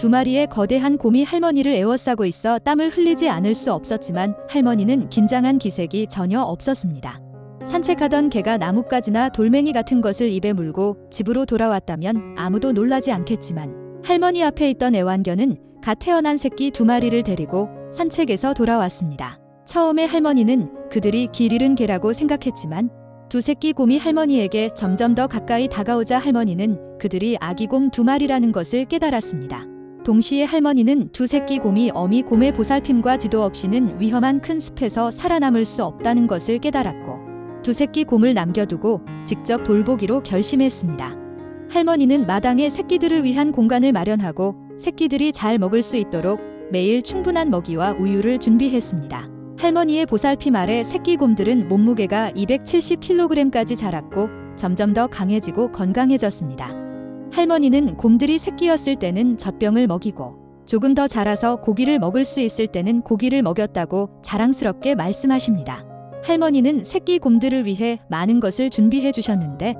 두 마리의 거대한 곰이 할머니를 에워싸고 있어 땀을 흘리지 않을 수 없었지만 할머니는 긴장한 기색이 전혀 없었습니다. 산책하던 개가 나뭇가지나 돌멩이 같은 것을 입에 물고 집으로 돌아왔다면 아무도 놀라지 않겠지만 할머니 앞에 있던 애완견은 갓 태어난 새끼 두 마리를 데리고 산책에서 돌아왔습니다. 처음에 할머니는 그들이 길 잃은 개라고 생각했지만 두 새끼 곰이 할머니에게 점점 더 가까이 다가오자 할머니는 그들이 아기 곰 두 마리라는 것을 깨달았습니다. 동시에 할머니는 두 새끼 곰이 어미 곰의 보살핌과 지도 없이는 위험한 큰 숲에서 살아남을 수 없다는 것을 깨달았고 두 새끼 곰을 남겨두고 직접 돌보기로 결심했습니다. 할머니는 마당에 새끼들을 위한 공간을 마련하고 새끼들이 잘 먹을 수 있도록 매일 충분한 먹이와 우유를 준비했습니다. 할머니의 보살핌 아래 새끼 곰들은 몸무게가 270kg까지 자랐고 점점 더 강해지고 건강해졌습니다. 할머니는 곰들이 새끼였을 때는 젖병을 먹이고 조금 더 자라서 고기를 먹을 수 있을 때는 고기를 먹였다고 자랑스럽게 말씀하십니다. 할머니는 새끼 곰들을 위해 많은 것을 준비해 주셨는데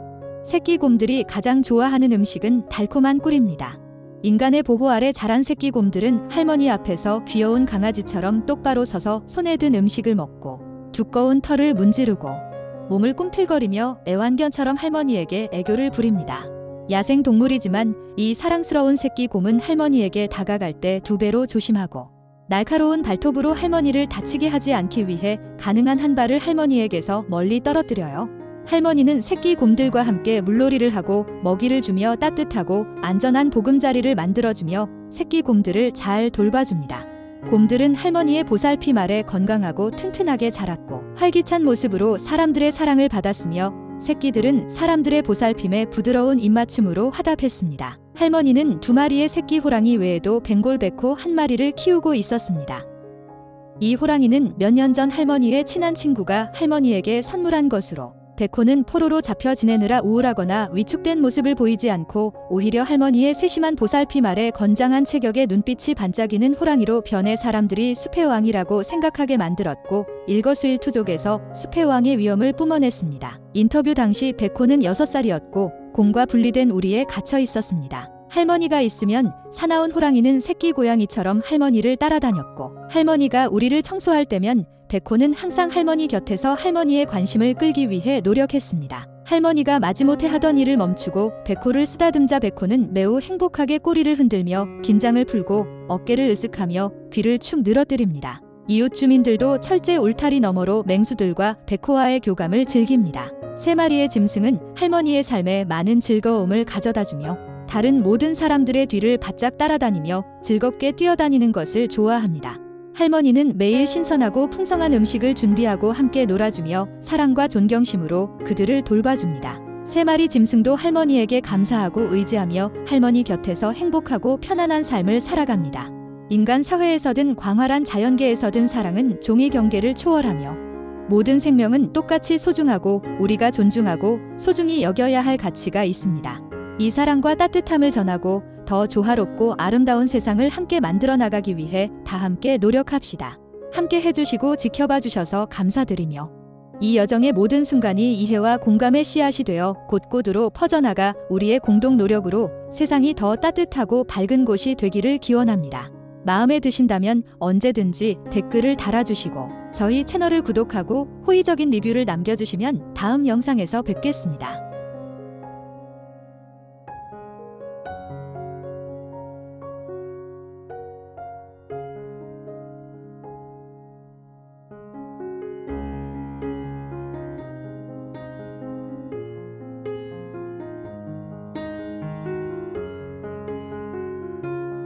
새끼 곰들이 가장 좋아하는 음식은 달콤한 꿀입니다. 인간의 보호 아래 자란 새끼 곰들은 할머니 앞에서 귀여운 강아지처럼 똑바로 서서 손에 든 음식을 먹고 두꺼운 털을 문지르고 몸을 꿈틀거리며 애완견처럼 할머니에게 애교를 부립니다. 야생 동물이지만 이 사랑스러운 새끼 곰은 할머니에게 다가갈 때 두 배로 조심하고 날카로운 발톱으로 할머니를 다치게 하지 않기 위해 가능한 한 발을 할머니에게서 멀리 떨어뜨려요. 할머니는 새끼 곰들과 함께 물놀이를 하고 먹이를 주며 따뜻하고 안전한 보금자리를 만들어주며 새끼 곰들을 잘 돌봐줍니다. 곰들은 할머니의 보살핌 아래 건강하고 튼튼하게 자랐고 활기찬 모습으로 사람들의 사랑을 받았으며 새끼들은 사람들의 보살핌에 부드러운 입맞춤으로 화답했습니다. 할머니는 두 마리의 새끼 호랑이 외에도 벵골백호 한 마리를 키우고 있었습니다. 이 호랑이는 몇 년 전 할머니의 친한 친구가 할머니에게 선물한 것으로 백호는 포로로 잡혀 지내느라 우울하거나 위축된 모습을 보이지 않고 오히려 할머니의 세심한 보살핌 아래 건장한 체격에 눈빛이 반짝이는 호랑이로 변해 사람들이 숲의 왕이라고 생각하게 만들었고 일거수일투족에서 숲의 왕의 위엄을 뿜어냈습니다. 인터뷰 당시 백호는 6살이었고 곰과 분리된 우리에 갇혀 있었습니다. 할머니가 있으면 사나운 호랑이는 새끼 고양이처럼 할머니를 따라다녔고 할머니가 우리를 청소할 때면 백호는 항상 할머니 곁에서 할머니의 관심을 끌기 위해 노력했습니다. 할머니가 마지못해 하던 일을 멈추고 백호를 쓰다듬자 백호는 매우 행복하게 꼬리를 흔들며 긴장을 풀고 어깨를 으쓱하며 귀를 축 늘어뜨립니다. 이웃 주민들도 철제 울타리 너머로 맹수들과 백호와의 교감을 즐깁니다. 세 마리의 짐승은 할머니의 삶에 많은 즐거움을 가져다주며 다른 모든 사람들의 뒤를 바짝 따라다니며 즐겁게 뛰어다니는 것을 좋아합니다. 할머니는 매일 신선하고 풍성한 음식을 준비하고 함께 놀아주며 사랑과 존경심으로 그들을 돌봐줍니다. 세 마리 짐승도 할머니에게 감사하고 의지하며 할머니 곁에서 행복하고 편안한 삶을 살아갑니다. 인간 사회에서든 광활한 자연계에서든 사랑은 종이 경계를 초월하며 모든 생명은 똑같이 소중하고 우리가 존중하고 소중히 여겨야 할 가치가 있습니다. 이 사랑과 따뜻함을 전하고 더 조화롭고 아름다운 세상을 함께 만들어 나가기 위해 다 함께 노력합시다. 함께 해주시고 지켜봐 주셔서 감사드리며 이 여정의 모든 순간이 이해와 공감의 씨앗이 되어 곳곳으로 퍼져나가 우리의 공동 노력으로 세상이 더 따뜻하고 밝은 곳이 되기를 기원합니다. 마음에 드신다면 언제든지 댓글을 달아주시고 저희 채널을 구독하고 호의적인 리뷰를 남겨주시면 다음 영상에서 뵙겠습니다.